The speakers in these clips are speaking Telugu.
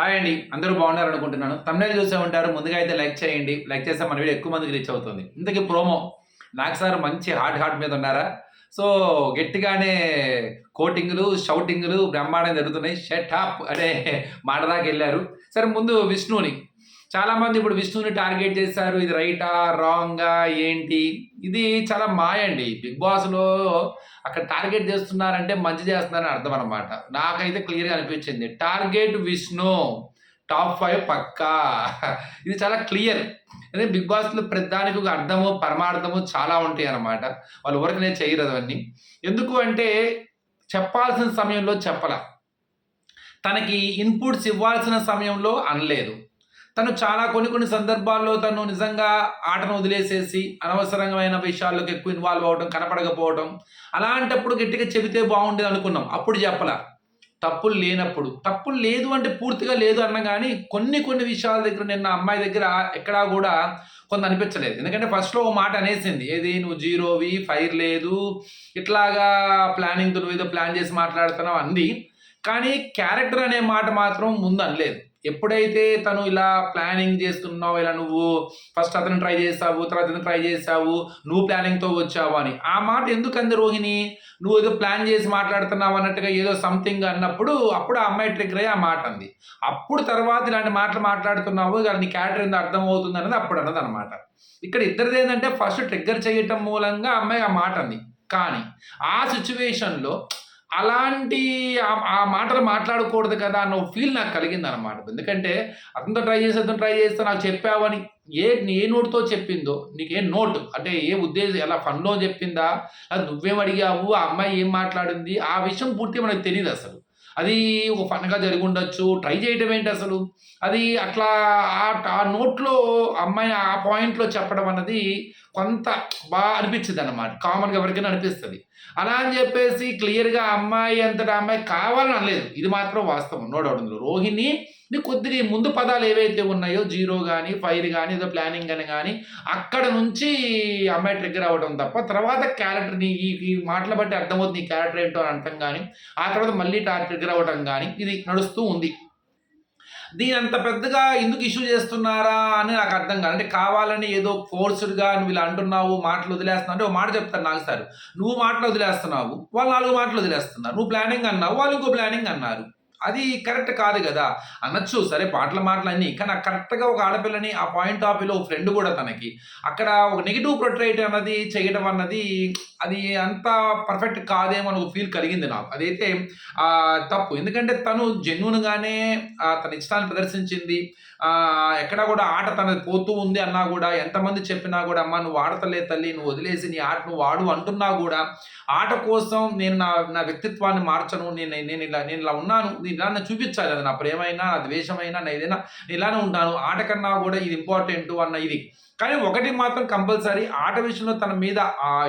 హాయ్ అండి అందరూ బాగున్నారు అనుకుంటున్నాను. తమిళ చూసే ఉంటారు ముందుగా అయితే లైక్ చేయండి. లైక్ చేస్తే మన వీడియో ఎక్కువ మందికి రీచ్ అవుతుంది. ఇంతకీ ప్రోమో నాకు సార్ మంచి హార్ట్ హార్ట్ మీద ఉన్నారా? సో గట్టిగానే కోటింగ్లు షౌటింగ్లు బ్రహ్మాండం జరుగుతున్నాయి. షెట్ అప్ అనే మాట దాకా వెళ్ళారు. సరే ముందు విష్ణుని చాలా మంది ఇప్పుడు విష్ణుని టార్గెట్ చేశారు ఇది రైటా రాంగా ఏంటి? ఇది చాలా మాయ అండి. బిగ్ బాస్లో అక్కడ టార్గెట్ చేస్తున్నారంటే మంచి చేస్తున్నారని అర్థం అనమాట నాకైతే క్లియర్గా అనిపించింది. టార్గెట్ విష్ణు టాప్ ఫైవ్ పక్కా. ఇది చాలా క్లియర్. అంటే బిగ్ బాస్లో ప్రతిదానికి ఒక అర్థము పరమార్థము చాలా ఉంటాయి అనమాట వాళ్ళు ఊరికనే చేయరు అవన్నీ. ఎందుకు అంటే చెప్పాల్సిన సమయంలో చెప్పల. తనకి ఇన్పుట్స్ ఇవ్వాల్సిన సమయంలో అనలేదు. తను చాలా కొన్ని కొన్ని సందర్భాల్లో తను నిజంగా ఆటను వదిలేసేసి అనవసరమైన విషయాల్లోకి ఎక్కువ ఇన్వాల్వ్ అవ్వడం కనపడకపోవడం అలాంటప్పుడు గట్టిగా చెబితే బాగుండేది అనుకున్నాం. అప్పుడు చెప్పలా తప్పులు లేనప్పుడు. తప్పులు లేదు అంటే పూర్తిగా లేదు అన్న కానీ కొన్ని కొన్ని విషయాల దగ్గర నిన్న అమ్మాయి దగ్గర ఎక్కడా కూడా కొంత అనిపించలేదు. ఎందుకంటే ఫస్ట్లో ఓ మాట అనేసింది. ఏది నువ్వు జీరోవి? ఫైర్ లేదు. ఇట్లాగా ప్లానింగ్ నువ్వు ఏదో ప్లాన్ చేసి మాట్లాడుతున్నావు అంది. కానీ క్యారెక్టర్ అనే మాట మాత్రం ముందు అనలేదు. ఎప్పుడైతే తను ఇలా ప్లానింగ్ చేస్తున్నావు ఇలా నువ్వు ఫస్ట్ అతను ట్రై చేసావు తర్వాత అతను ట్రై చేసావు నువ్వు ప్లానింగ్తో వచ్చావు అని ఆ మాట ఎందుకు అంది రోహిణి? నువ్వు ఏదో ప్లాన్ చేసి మాట్లాడుతున్నావు అన్నట్టుగా ఏదో సంథింగ్ అన్నప్పుడు అప్పుడు ఆ అమ్మాయి ట్రిగర్ అయ్యి ఆ మాట అంది. అప్పుడు తర్వాత ఇలాంటి మాటలు మాట్లాడుతున్నావు ఇక నీ క్యారెక్టర్ ఎందుకు అర్థం అవుతుంది అన్నది అప్పుడు అన్నది అనమాట ఇక్కడ ఇద్దరిది ఏంటంటే ఫస్ట్ ట్రిగ్గర్ చేయటం మూలంగా అమ్మాయి ఆ మాట అంది. కానీ ఆ సిచ్యువేషన్లో అలాంటి ఆ- మాటలు మాట్లాడకూడదు కదా అన్న ఫీల్ నాకు కలిగింది అనమాట ఎందుకంటే అతనితో ట్రై చేసి అతను ట్రై చేస్తే నాకు చెప్పావని ఏ ఏ నోటుతో చెప్పిందో నీకు ఏ నోట్. అంటే ఏ ఉద్దేశం ఎలా ఫన్లో చెప్పిందా? అది నువ్వేం అడిగావు? ఆ అమ్మాయి ఏం మాట్లాడింది? ఆ విషయం పూర్తి మనకు తెలియదు అసలు అది ఒక ఫన్గా జరిగి ఉండొచ్చు ట్రై చేయటం ఏంటి అసలు? అది అట్లా ఆ- ఆ నోట్లో అమ్మాయి ఆ పాయింట్లో చెప్పడం అన్నది కొంత బాగా అనిపించింది అనమాట కామన్గా ఎవరికైనా అనిపిస్తుంది. అలా అని చెప్పేసి క్లియర్గా అమ్మాయి అంతటా అమ్మాయి కావాలని అనలేదు. ఇది మాత్రం వాస్తవం. నో డౌట్ రోహిణి కొద్దిగా కొద్ది ముందు పదాలు ఏవైతే ఉన్నాయో జీరో కానీ ఫైర్ కానీ ఏదో ప్లానింగ్ అని కానీ అక్కడ నుంచి అమ్మాయి ట్రిగ్గర్ అవ్వడం తప్ప తర్వాత క్యారెక్టర్ నీ ఈ ఈ మాటల బట్టి అర్థమవుతుంది నీ క్యారెక్టర్ ఏంటో అని అర్థం కానీ ఆ తర్వాత మళ్ళీ ట్రిగ్గర్ అవ్వడం కానీ ఇది నడుస్తూ ఉంది. దీని అంత పెద్దగా ఎందుకు ఇష్యూ చేస్తున్నారా అని నాకు అర్థం కాదు. అంటే కావాలని ఏదో ఫోర్స్డ్గా నువ్వు ఇలా అంటున్నావు మాటలు వదిలేస్తున్నావు అంటే ఒక మాట చెప్తారు నాకు సార్. నువ్వు మాటలు వదిలేస్తున్నావు వాళ్ళు నాలుగు మాటలు వదిలేస్తున్నారు. నువ్వు ప్లానింగ్ అన్నావు వాళ్ళు ఇంకో ప్లానింగ్ అన్నారు. అది కరెక్ట్ కాదు కదా. అనొచ్చు సరే పాటల మాటలు అన్నీ కానీ ఆ కరెక్ట్గా ఒక ఆడపిల్లని ఆ పాయింట్ ఆఫ్ వ్యూలో ఫ్రెండ్ కూడా తనకి. అక్కడ ఒక నెగిటివ్ ప్రొట్రైట్ అన్నది చేయడం అన్నది అది అంత పర్ఫెక్ట్ కాదేమో అని ఒక ఫీల్ కలిగింది నాకు. అదైతే తప్పు. ఎందుకంటే తను జెన్యున్గానే తన ఇష్టాన్ని ప్రదర్శించింది. ఎక్కడ కూడా ఆట తన పోతూ ఉంది అన్నా కూడా ఎంతమంది చెప్పినా కూడా అమ్మ నువ్వు ఆడతలే తల్లి నువ్వు వదిలేసి నీ ఆట నువ్వు ఆడు అంటున్నా కూడా ఆట కోసం నేను నా నా వ్యక్తిత్వాన్ని మార్చను నేను నేను ఇలా నేను ఇలా ఉన్నాను నేను ఇలా చూపించాలి అది నా ప్రేమైనా నా ద్వేషమైనా నా ఏదైనా నేను ఇలానే ఉంటాను ఆట కన్నా కూడా ఇది ఇంపార్టెంట్ అన్న ఇది. కానీ ఒకటి మాత్రం కంపల్సరీ ఆట విషయంలో తన మీద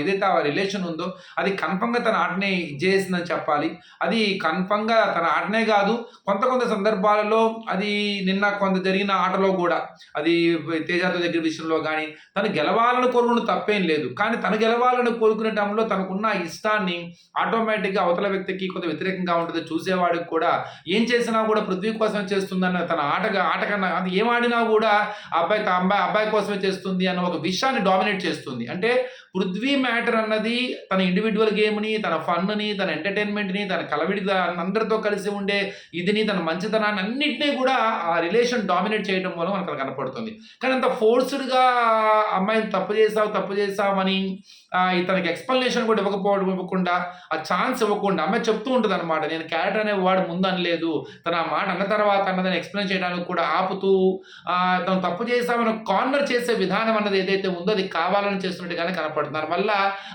ఏదైతే ఆ రిలేషన్ ఉందో అది కన్ఫర్మ్గా తన ఆటనే చేసిందని చెప్పాలి. అది కన్ఫర్మ్గా తన ఆటనే కాదు కొంత కొంత సందర్భాలలో అది నిన్న కొంత జరిగిన ఆటలో కూడా అది తేజాతో దగ్గర విషయంలో కానీ తను గెలవాలని కోరుకున్న తప్పేం లేదు. కానీ తను గెలవాలని కోరుకునే టైంలో తనకున్న ఇష్టాన్ని ఆటోమేటిక్గా అవతల వ్యక్తికి కొంత వ్యతిరేకంగా ఉంటుంది చూసేవాడికి కూడా ఏం చేసినా కూడా పృథ్వీ కోసమే చేస్తుందన్న తన ఆటగా ఆట కన్నా అది ఏం ఆడినా కూడా అబ్బాయి తన అబ్బాయి అబ్బాయి కోసమే చేస్తుంది అన్న ఒక విషయాన్ని డామినేట్ చేస్తుంది. అంటే పృథ్వీ మ్యాటర్ అన్నది తన ఇండివిజువల్ గేమ్ని తన ఫన్ని తన ఎంటర్టైన్మెంట్ని తన కలవిడి అందరితో కలిసి ఉండే ఇదిని తన మంచితనాన్ని అన్నింటినీ కూడా ఆ రిలేషన్ డామినేట్ చేయడం వల్ల మనకు కనపడుతుంది. కానీ అంత ఫోర్స్డ్గా అమ్మాయిని తప్పు చేసావు తప్పు చేసావని ఇతనికి ఎక్స్ప్లెనేషన్ కూడా ఇవ్వకపోవడం ఇవ్వకుండా ఆ ఛాన్స్ ఇవ్వకుండా అమ్మాయి చెప్తూ ఉంటుంది అనమాట నేను క్యారెక్టర్ అనే వాడు ముందు అనలేదు. తన ఆ మాట అన్న తర్వాత అన్నదని ఎక్స్ప్లెయిన్ చేయడానికి కూడా ఆపుతూ తను తప్పు చేసామని కార్నర్ చేసే విధానం అన్నది ఏదైతే ఉందో అది కావాలని చేస్తున్నట్టుగానే కనపడుతుంది. దానివల్ల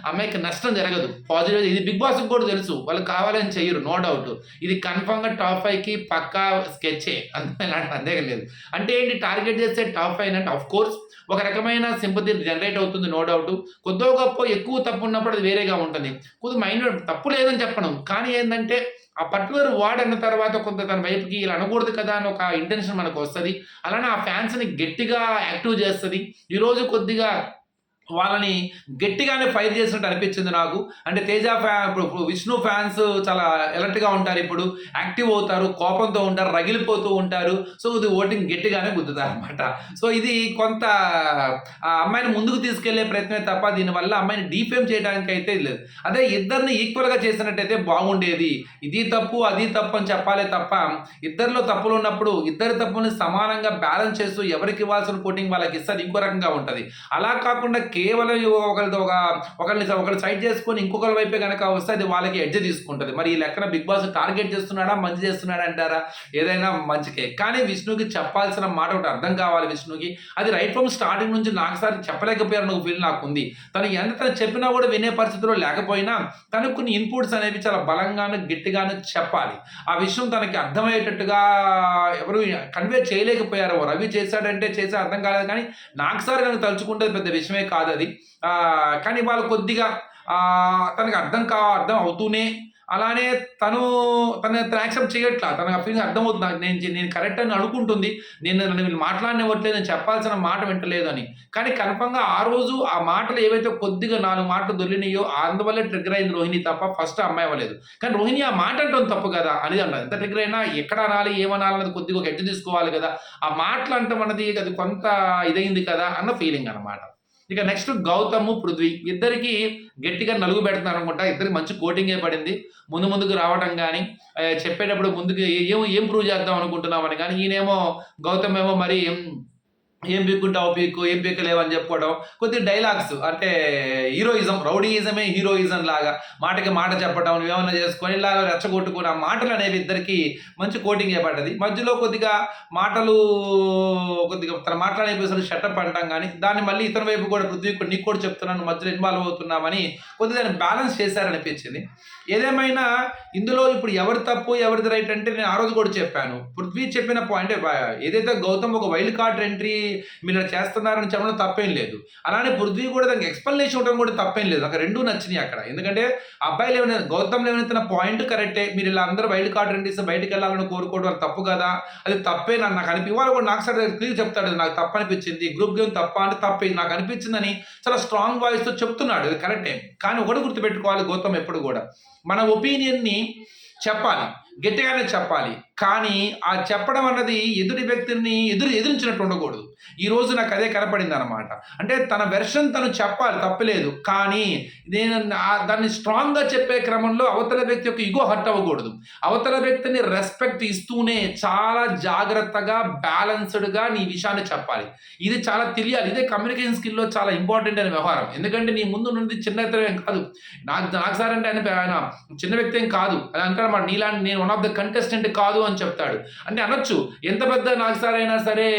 అమ్మాయికి నష్టం జరగదు. పాజిటివ్ ఇది బిగ్ బాస్కి కూడా తెలుసు. వాళ్ళు కావాలని చెయ్యరు నో డౌట్ ఇది కన్ఫామ్గా టాప్ ఫైవ్కి పక్కా స్కెచ్చే అంతే అంతే లేదు. అంటే ఏంటి? టార్గెట్ చేస్తే టాప్ ఫైవ్ అంటే ఆఫ్ కోర్స్ ఒక రకమైన సింపతి జనరేట్ అవుతుంది నో డౌట్ కొద్దో గొప్ప ఎక్కువ తప్పు ఉన్నప్పుడు అది వేరేగా ఉంటుంది. కొద్ది మైండ్ తప్పు లేదని చెప్పడం కానీ ఏంటంటే ఆ పర్టికులర్ వార్డ్ అన్న తర్వాత కొంత తన వైపుకి ఇలా అనకూడదు కదా అని ఒక ఇంటెన్షన్ మనకు వస్తుంది. అలానే ఆ ఫ్యాన్స్ని గట్టిగా యాక్టివ్ చేస్తుంది. ఈరోజు కొద్దిగా వాళ్ళని గట్టిగానే ఫైర్ చేసినట్టు అనిపించింది నాకు. అంటే తేజ ఫ్యాన్ ఇప్పుడు విష్ణు ఫ్యాన్స్ చాలా ఎలర్ట్గా ఉంటారు ఇప్పుడు. యాక్టివ్ అవుతారు కోపంతో ఉంటారు రగిలిపోతూ ఉంటారు. సో ఇది ఓటింగ్ గట్టిగానే గుద్దుతారు అనమాట సో ఇది కొంత ఆ అమ్మాయిని ముందుకు తీసుకెళ్ళే ప్రయత్నమే తప్ప దీనివల్ల అమ్మాయిని డీఫేమ్ చేయడానికి అయితే లేదు. అదే ఇద్దరిని ఈక్వల్గా చేసినట్టయితే బాగుండేది. ఇది తప్పు అది తప్పు అని చెప్పాలే తప్ప ఇద్దరిలో తప్పులు ఉన్నప్పుడు ఇద్దరి తప్పుని సమానంగా బ్యాలెన్స్ చేస్తూ ఎవరికి ఇవ్వాల్సిన కోటింగ్ వాళ్ళకి ఇస్తారు. ఇంకో రకంగా ఉంటుంది. అలా కాకుండా కేవలం ఒకరితో ఒక ఒకరిని ఒకరిని సైడ్ చేసుకొని ఇంకొకరి వైపే కనుక వస్తే అది వాళ్ళకి ఎడ్జ్ తీసుకుంటుంది. మరి ఈ లెక్కన బిగ్ బాస్ టార్గెట్ చేస్తున్నాడా? మంచి చేస్తున్నాడా అంటారా? ఏదైనా మంచికే. కానీ విష్ణుకి చెప్పాల్సిన మాట ఒకటి అర్థం కావాలి విష్ణుకి. అది రైట్ ఫ్రమ్ స్టార్టింగ్ నుంచి నాకు సార్ చెప్పలేకపోయారు ఒక ఫీల్ నాకు ఉంది తను ఎంత తను చెప్పినా కూడా వినే పరిస్థితిలో లేకపోయినా తనకు కొన్ని ఇన్పుట్స్ అనేవి చాలా బలంగాను గట్టిగాను చెప్పాలి. ఆ విషయం తనకి అర్థమయ్యేటట్టుగా ఎవరు కన్వే చేయలేకపోయారు. రవి చేశాడంటే చేసే అర్థం కాలేదు. కానీ నాకు సార్ కనుక తలుచుకుంటే పెద్ద విషయమే కాదు. అది కానీ వాళ్ళు కొద్దిగా తనకు తనకి అర్థం కా అర్థం అవుతూనే అలానే తను తన యాక్సెప్ట్ చేయట్లా తనకు ఆ ఫీలింగ్ అర్థమవుతుంది. నేను నేను కరెక్ట్ అని అనుకుంటుంది. నేను నన్ను వీళ్ళు నేను చెప్పాల్సిన మాట వింటలేదు అని కానీ కన్ఫర్మ్గా ఆ రోజు ఆ మాటలు ఏవైతే కొద్దిగా నాలుగు మాటలు దొరికినాయో అందువల్లే ట్రిగర్ అయింది రోహిణి తప్ప ఫస్ట్ అమ్మాయి అవ్వలేదు. కానీ రోహిణి ఆ మాట అంటాం తప్పు కదా అనేది అన్నది. ఎంత ట్రిగర్ అయినా ఎక్కడ అనాలి ఏమనాలి కొద్దిగా ఒక ఎట్టు తీసుకోవాలి కదా. ఆ మాటలు అంటాం అన్నది అది కొంత ఇదైంది కదా అన్న ఫీలింగ్ అన్నమాట. ఇక నెక్స్ట్ గౌతమ్ పృథ్వీ. ఇద్దరికి గట్టిగా నలుగు పెడుతున్నారు అనుకుంటా ఇద్దరికి మంచి కోటింగే పడింది. ముందు ముందుకు రావడం కానీ చెప్పేటప్పుడు ముందుకు ఏం ఏం ప్రూవ్ చేద్దాం అనుకుంటున్నామని కానీ ఈయనేమో గౌతమ్ ఏమో మరి ఏం పీక్కుంటావు పీక్కు ఏం పీకలేవు అని చెప్పుకోవడం కొద్ది డైలాగ్స్ అంటే హీరోయిజం రౌడీయిజమే హీరోయిజం లాగా మాటకి మాట చెప్పడం ఏమైనా చేసుకొని ఇలా రెచ్చగొట్టుకుని ఆ మాటలు అనేవి ఇద్దరికి మంచి కోటింగ్ పడ్డది మధ్యలో కొద్దిగా మాటలు కొద్దిగా తన మాట్లాడే షటప్ అంటాం కానీ దాన్ని మళ్ళీ ఇతని వైపు కూడా పృథ్వీ కూడా నీకు కూడా చెప్తున్నాను మధ్యలో ఇన్వాల్వ్ అవుతున్నామని కొద్దిగా దాన్ని బ్యాలెన్స్ చేశారనిపించింది. ఏదేమైనా ఇందులో ఇప్పుడు ఎవరి తప్పు ఎవరిది రైట్ అంటే నేను ఆ రోజు కూడా చెప్పాను. పృథ్వీ చెప్పిన పాయింట్ ఏదైతే గౌతమ్ ఒక వైల్డ్ కార్డ్ ఎంట్రీ మీరు చేస్తున్నారని చెప్పడం తప్పేం లేదు. అలానే పృథ్వీ కూడా దానికి ఎక్స్ప్లెనేషన్ ఇవ్వడం కూడా తప్పేం లేదు. నాకు రెండూ నచ్చినాయి అక్కడ. ఎందుకంటే అబ్బాయిలు ఏమైనా గౌతమ్ ఏమైనా పాయింట్ కరెక్టే మీరు ఇలా అందరూ వైల్డ్ కార్డ్ ఇస్తే బయటకు వెళ్ళాలని కోరుకోవడం తప్పు కదా? అది తప్పే నాకు నాకు అనిపి ఇవాళ కూడా నాకు సరే క్లియర్ చెప్తాడు నాకు తప్పు అనిపించింది గ్రూప్ గేమ్ తప్ప అంటే తప్పే నాకు అనిపించిందని చాలా స్ట్రాంగ్ వాయిస్తో చెప్తున్నాడు. ఇది కరెక్టే కానీ ఒకటి గుర్తుపెట్టుకోవాలి గౌతమ్ ఎప్పుడు కూడా. మన ఒపీనియన్ని చెప్పాలి. గట్టిగానే చెప్పాలి. కానీ ఆ చెప్పడం అన్నది ఎదుటి వ్యక్తిని ఎదురు ఎదిరించినట్టు ఉండకూడదు. ఈరోజు నాకు అదే కనపడింది అనమాట అంటే తన వెర్షన్ తను చెప్పాలి తప్పలేదు. కానీ నేను దాన్ని స్ట్రాంగ్గా చెప్పే క్రమంలో అవతల వ్యక్తి యొక్క ఇగో హర్ట్ అవ్వకూడదు. అవతల వ్యక్తిని రెస్పెక్ట్ ఇస్తూనే చాలా జాగ్రత్తగా బ్యాలెన్స్డ్గా నీ విషయాన్ని చెప్పాలి. ఇది చాలా తెలియాలి. ఇదే కమ్యూనికేషన్ స్కిల్లో చాలా ఇంపార్టెంట్ అయిన వ్యవహారం. ఎందుకంటే నీ ముందు నుండి చిన్న ఇతరం కాదు. నాకు నాకు సార్ అంటే ఆయన చిన్న వ్యక్తి ఏం కాదు. అది అంటారు మరి నీలాంటి నేను వన్ ఆఫ్ ద కంటెస్టెంట్ కాదు అని చెప్తాడు. అంటే అనొచ్చు ఎంత పెద్ద నాకు అయినా సరే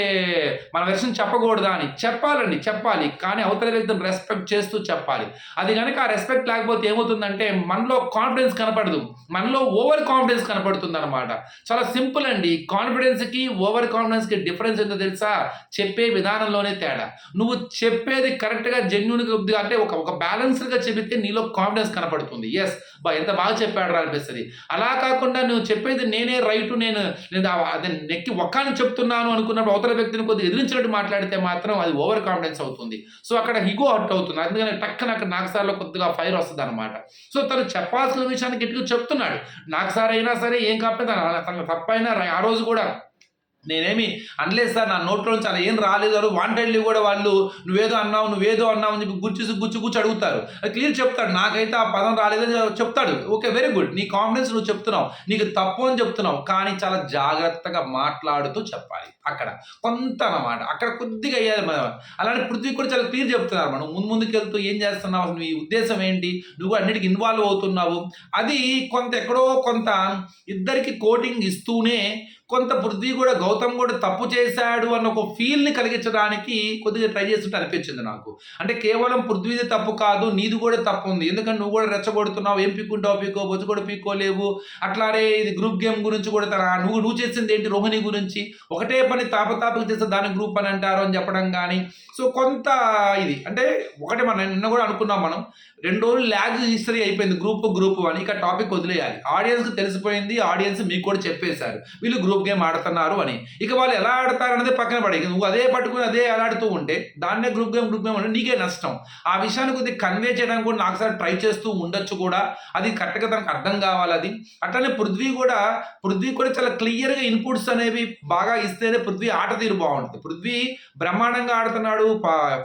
మన వెర్షన్ చెప్పకూడదా అని. చెప్పాలండి చెప్పాలి. కానీ అవతల వ్యక్తిని రెస్పెక్ట్ చేస్తూ చెప్పాలి. అది కనుక ఆ రెస్పెక్ట్ లేకపోతే ఏమవుతుందంటే మనలో కాన్ఫిడెన్స్ కనపడదు. మనలో ఓవర్ కాన్ఫిడెన్స్ కనపడుతుంది అనమాట చాలా సింపుల్ అండి. కాన్ఫిడెన్స్కి ఓవర్ కాన్ఫిడెన్స్కి డిఫరెన్స్ ఏంటో తెలుసా? చెప్పే విధానంలోనే తేడా. నువ్వు చెప్పేది కరెక్ట్గా జెన్యున్గా అంటే ఒక ఒక బ్యాలెన్స్డ్గా చెబితే నీలో కాన్ఫిడెన్స్ కనపడుతుంది. ఎస్ బా ఎంత బాగా చెప్పాడు రా అనిపిస్తుంది. అలా కాకుండా నువ్వు చెప్పేది నేనే రైటు నేను నేను ఆ- నెక్కి ఒక్కని చెప్తున్నాను అనుకున్నప్పుడు అవతల వ్యక్తిని కొద్దిగా ఎదిరించినట్టు మాట్లాడితే మాత్రం అది ఓవర్ కాన్ఫిడెన్స్ అవుతుంది. సో అక్కడ హిగో హర్ట్ అవుతుంది. అందుకని టక్కన అక్కడ నాకు సార్లో కొద్దిగా ఫైర్ వస్తుంది అనమాట సో తను చెప్పాల్సిన విషయాన్ని గట్టిగా చెప్తున్నాడు. నాకు సార్ అయినా సరే ఏం కాకపోతే తన- తప్పైనా ఆ రోజు కూడా నేనేమి అనలేదు సార్ నా నోట్లో నుంచి అలా ఏం రాలేదు అని వాంటెడ్లీ కూడా వాళ్ళు నువ్వేదో అన్నావు నువ్వేదో అన్నావు అని చెప్పి గుర్చి గుచ్చి గుచ్చి అడుగుతారు. అది క్లియర్ చెప్తాడు. నాకైతే ఆ పదం రాలేదని చెప్తాడు. ఓకే వెరీ గుడ్ నీ కాన్ఫిడెన్స్ నువ్వు చెప్తున్నావు. నీకు తప్పు అని చెప్తున్నావు. కానీ చాలా జాగ్రత్తగా మాట్లాడుతూ చెప్పాలి. అక్కడ కొంత అన్నమాట. అక్కడ కొద్దిగా అయ్యాలి మనం అలాంటి పృథ్వీ కూడా చాలా క్లియర్ చెప్తున్నారు. మనం ముందు ముందుకు వెళ్తూ ఏం చేస్తున్నావు? అసలు నీ ఉద్దేశం ఏంటి? నువ్వు అన్నిటికి ఇన్వాల్వ్ అవుతున్నావు. అది కొంత ఎక్కడో కొంత ఇద్దరికి కోటింగ్ ఇస్తూనే కొంత పృథ్వీ కూడా గౌతమ్ కూడా తప్పు చేశాడు అన్న ఒక ఫీల్ని కలిగించడానికి కొద్దిగా ట్రై చేస్తుంటే అనిపించింది నాకు. అంటే కేవలం పృథ్వీది తప్పు కాదు నీది కూడా తప్పు ఉంది. ఎందుకంటే నువ్వు కూడా రెచ్చగొడుతున్నావు ఏం పీక్కుంటావు పీకో బొచ్చు కూడా పీక్కోలేవు. అట్లానే ఇది గ్రూప్ గేమ్ గురించి కూడా తన నువ్వు నువ్వు చేసింది ఏంటి రోహిణి గురించి? ఒకటే పని తాపతాపకు చేస్తే దాని గ్రూప్ అని అంటారు అని చెప్పడం కానీ సో కొంత ఇది. అంటే ఒకటే మనం నిన్న కూడా అనుకున్నాం మనం. రెండు రోజులు ల్యాగ్ హిస్టరీ అయిపోయింది గ్రూప్ గ్రూప్ అని ఇక టాపిక్ వదిలేయాలి. ఆడియన్స్కి తెలిసిపోయింది ఆడియన్స్ మీకు కూడా చెప్పేశారు. వీళ్ళు గ్రూప్ గేమ్ ఆడుతున్నారు అని. ఇక వాళ్ళు ఎలా ఆడతారనేది పక్కన పడే నువ్వు అదే పట్టుకుని అదే ఆడుతూ ఉంటే దాన్నే గ్రూప్ గేమ్ గ్రూప్ గేమ్ అంటే నీకే నష్టం. ఆ విషయాన్ని కొద్దిగా కన్వే చేయడానికి కూడా నాకు సార్ ట్రై చేస్తూ ఉండొచ్చు కూడా. అది కరెక్ట్గా తనకు అర్థం కావాలి అది. అట్లనే పృథ్వీ కూడా పృథ్వీ కూడా చాలా క్లియర్గా ఇన్పుట్స్ అనేవి బాగా ఇస్తేనే పృథ్వీ ఆట తీరు బాగుంటుంది. పృథ్వీ బ్రహ్మాండంగా ఆడుతున్నాడు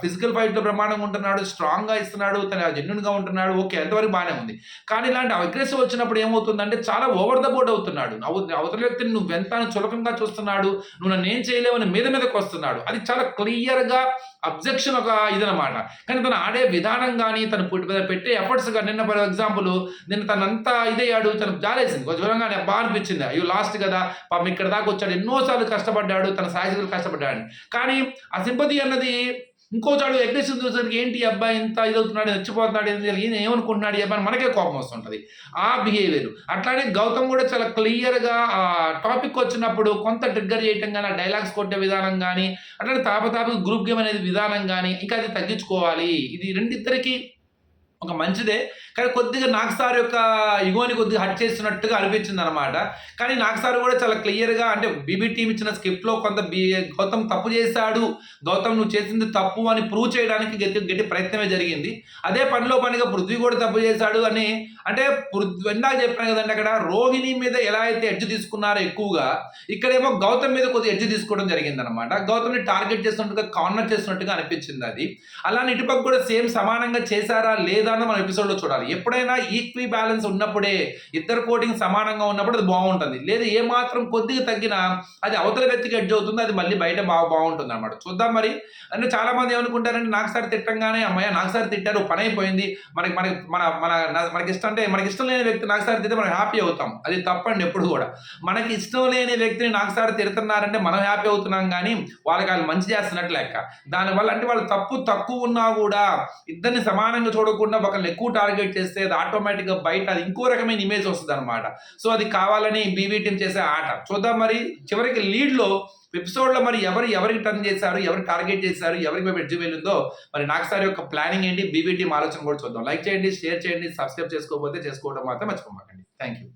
ఫిజికల్ ఫైట్లో బ్రహ్మాండంగా ఉంటున్నాడు స్ట్రాంగ్గా ఇస్తున్నాడు తన జెన్యున్గా ఉంటున్నాడు ఓకే ఎంతవరకు బాగానే ఉంది. కానీ ఇలాంటి అగ్రెసివ్ వచ్చినప్పుడు ఏమవుతుందంటే చాలా ఓవర్ ద బోర్డ్ అవుతున్నాడు. అవతల వ్యక్తిని నువ్వెంత నన్ను చులకంగా చూస్తున్నాడు. నువ్వు నన్ను ఏం చేయలేవని మీద మీదకి వస్తున్నాడు. అది చాలా క్లియర్గా అబ్జెక్షన్ ఒక ఇదనమాట కానీ తను ఆడే విధానం కానీ తను పుట్టి పెట్టే ఎఫర్ట్స్ కానీ నిన్న ఫర్ ఎగ్జాంపుల్ నిన్న తనంతా ఇదయ్యాడు తను జాలేసింది. కొంచెం దూరంగానే బాగా అనిపించింది. అయ్యో లాస్ట్ కదా. పాపం ఇక్కడ దాకా వచ్చాడు. ఎన్నోసార్లు కష్టపడ్డాడు తన సాయశక్తులు కష్టపడ్డాడు కానీ ఆ సింపతి అన్నది ఇంకో చాడు అగ్రెసివ్ చూసేసరికి ఏంటి అబ్బాయి ఇంత ఇదవుతున్నాడు చచ్చిపోతున్నాడు ఈయన ఏమనుకుంటున్నాడు అబ్బాయి మనకే కోపం వస్తుంటుంది. ఆ బిహేవియర్ అట్లానే గౌతమ్ కూడా చాలా క్లియర్గా ఆ టాపిక్ వచ్చినప్పుడు కొంత ట్రిగ్గర్ చేయటం కానీ ఆ డైలాగ్స్ కొట్టే విధానం కానీ అట్లానే తాపతాపి గ్రూప్ గేమ్ అనేది విధానం కానీ ఇంకా అది తగ్గించుకోవాలి. ఇది రెండిద్దరికి ఒక మంచిదే. కానీ కొద్దిగా నాగ్ సార్ యొక్క ఇగోని కొద్దిగా హట్ చేస్తున్నట్టుగా అనిపించింది అనమాట కానీ నాగ్ సార్ కూడా చాలా క్లియర్గా అంటే బీబీ టీం ఇచ్చిన స్క్రిప్ట్లో కొంత బీ గౌతమ్ తప్పు చేశాడు. గౌతమ్ నువ్వు చేసింది తప్పు అని ప్రూవ్ చేయడానికి గట్టి గట్టి ప్రయత్నమే జరిగింది. అదే పనిలో పనిగా పృథ్వీ కూడా తప్పు చేశాడు అని అంటే పృథ్వీ ఇందాక చెప్పాను కదండి అక్కడ రోహిణి మీద ఎలా అయితే ఎడ్జ్ తీసుకున్నారో ఎక్కువగా ఇక్కడేమో గౌతమ్ మీద కొద్దిగా ఎడ్జ్ తీసుకోవడం జరిగింది అనమాట గౌతమ్ని టార్గెట్ చేస్తున్నట్టుగా కార్నర్ చేస్తున్నట్టుగా అనిపించింది అది. అలానే ఇటుపక్క కూడా సేమ్ సమానంగా చేశారా లేదా అని మనం ఎపిసోడ్లో చూడాలి. ఎప్పుడైనా ఈక్వి బ్యాలెన్స్ ఉన్నప్పుడే ఇద్దరు కోటింగ్ సమానంగా ఉన్నప్పుడు అది బాగుంటుంది. లేదా ఏ మాత్రం కొద్దిగా తగ్గినా అది అవతల వ్యక్తికి ఎడ్జ్ అవుతుంది అది మళ్ళీ బయట బాగా బాగుంటుంది అనమాట చూద్దాం మరి. అంటే చాలా మంది ఏమనుకుంటారంటే నాకు సార్ తిట్టంగానే అమ్మాయి నాకు సార్ తిట్టారు పని అయిపోయింది. మనకి మనకి మన మన మనకి ఇష్టం అంటే మనకి ఇష్టం లేని వ్యక్తి నాకు సార్ తిడితే మనం హ్యాపీ అవుతాం. అది తప్పండి ఎప్పుడు కూడా. మనకి ఇష్టం లేని వ్యక్తిని నాకు సార్ తిడుతున్నారంటే మనం హ్యాపీ అవుతున్నాం కానీ వాళ్ళకి వాళ్ళు మంచి చేస్తున్నట్లు లెక్క. దానివల్ల అంటే వాళ్ళు తప్పు తక్కువ ఉన్నా కూడా ఇద్దరిని సమానంగా చూడకుండా ఒకరిని ఎక్కువ టార్గెట్ చేస్తే అది ఆటోమేటిక్గా బయట అది ఇంకో రకమైన ఇమేజ్ వస్తుంది అనమాట సో అది కావాలని బీబీ టీం చేసే ఆట. చూద్దాం మరి చివరికి లీడ్లో ఎపిసోడ్లో మరి ఎవరు ఎవరికి టర్న్ చేశారు ఎవరు టార్గెట్ చేశారు ఎవరికి మేము ఎడ్జి వెళ్ళిందో మరి నాకు సార్ యొక్క ప్లానింగ్ ఏంటి బీబీటీ ఆలోచన కూడా చూద్దాం. లైక్ చేయండి షేర్ చేయండి సబ్స్క్రైబ్ చేసుకోకపోతే చేసుకోవడం మాత్రం మర్చిపోమాకండి. Thank you